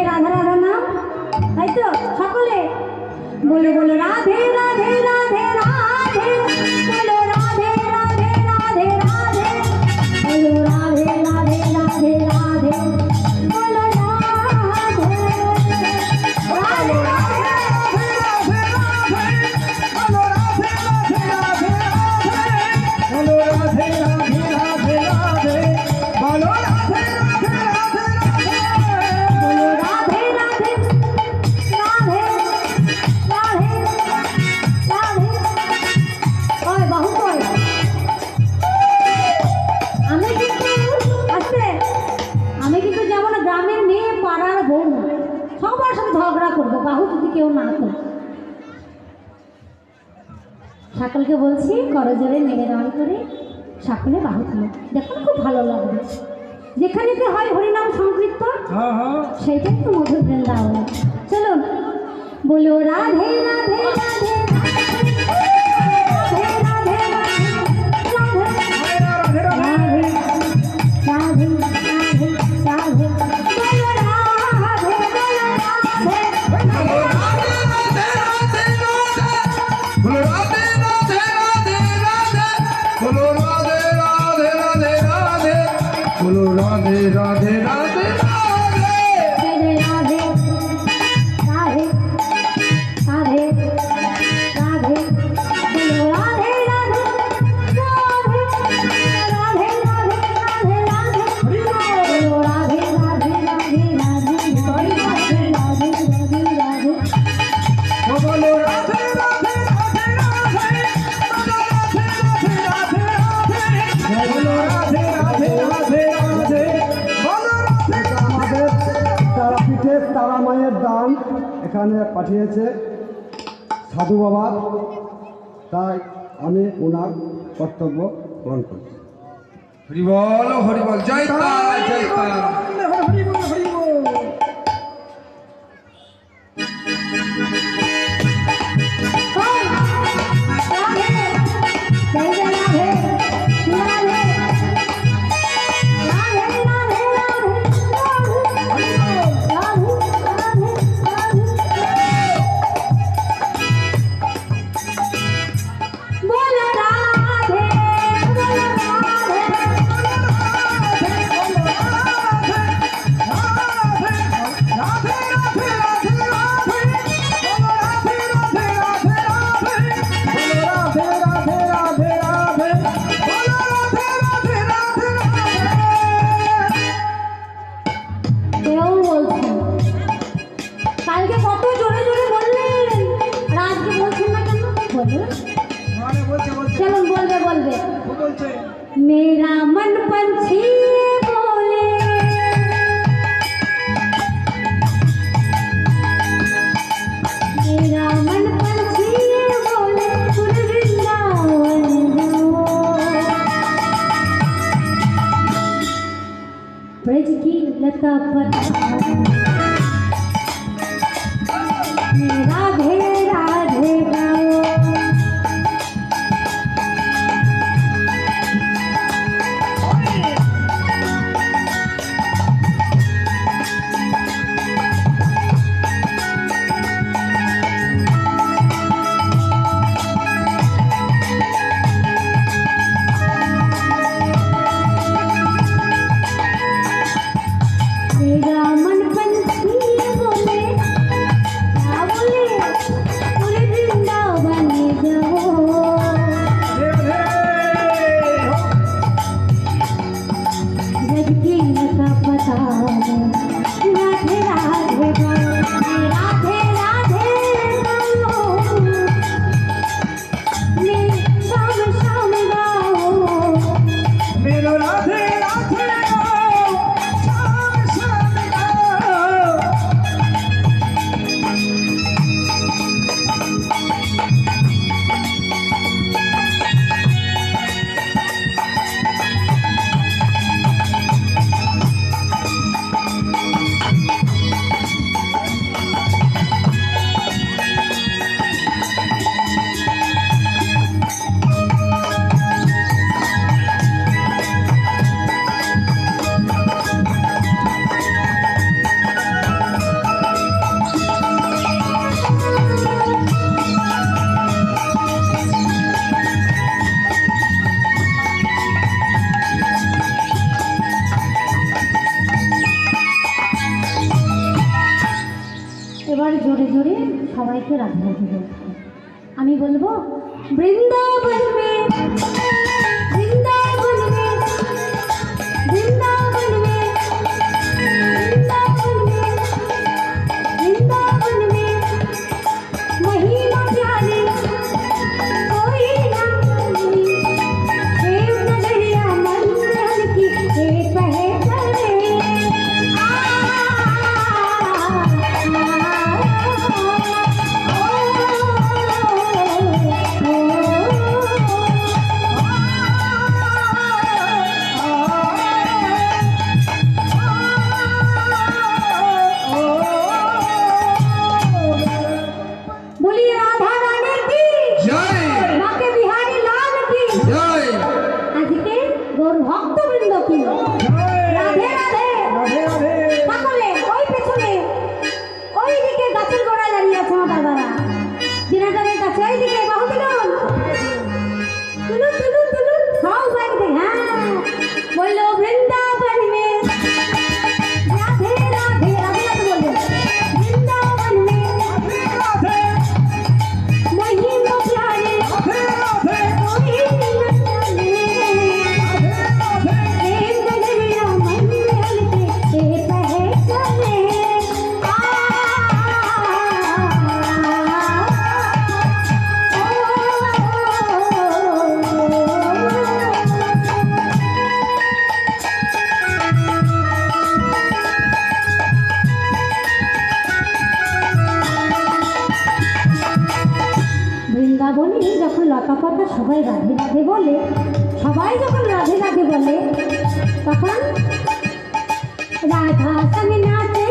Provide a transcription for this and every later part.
রাধা রাধা নাম? তাই তো? সকলে? বলে বলো রাধে রাধে। কেউ না করে সকলকে বলছি করজোরে নিবেদন করে সকলে বাহু তুলো। দেখুন খুব ভালো লাগবে যেখানে যে হয় হরিনাম সংকৃত হ্যাঁ, হ্যাঁ। সেইটাই তো মধুর বৃন্দাবন। চলুন। বলো রাধে রাধে রাধে এখানে পাঠিয়েছে সাধু বাবা। তাই আমি ওনার কর্তব্য গ্রহণ করছি। হরিবল হরিবল জয় জয় का पता সবাই জোরে জোরে সবাইকে রাধা রাধি আমি বলব বৃন্দাবন সবাই রাধে রাধে বলে। সবাই যখন রাধে রাধে বলে, তখন রাধা সঙ্গে নাচে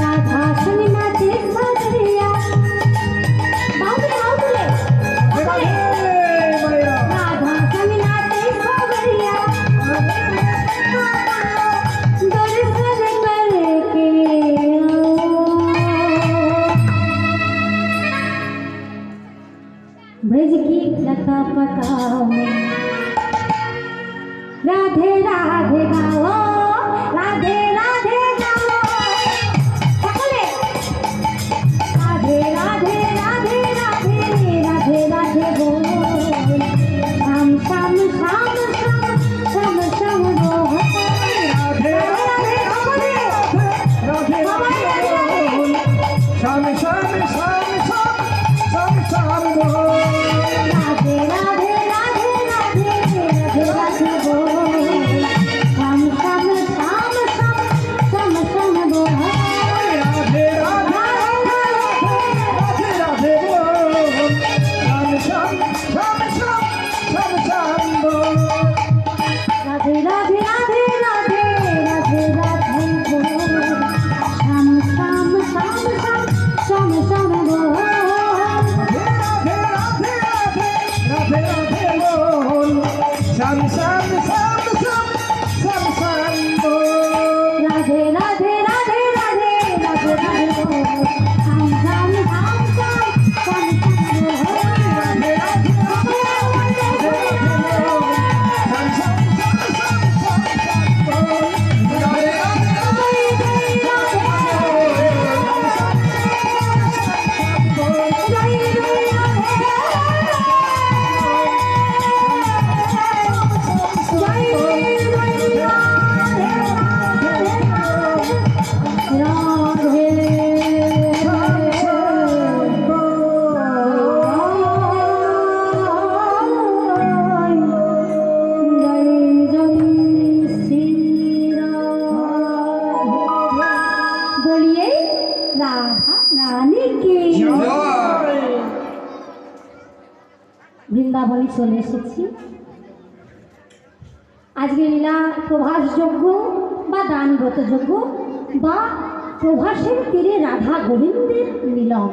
রাধা স্বামী নাচে ब्रज की लता पता राधे राधे गाओ। বৃন্দাবনে চলে এসেছি। আজকে লীলা প্রভাস যজ্ঞ বা দানগত যজ্ঞ বা প্রভাসের তীরে রাধা গোবিন্দের মিলন।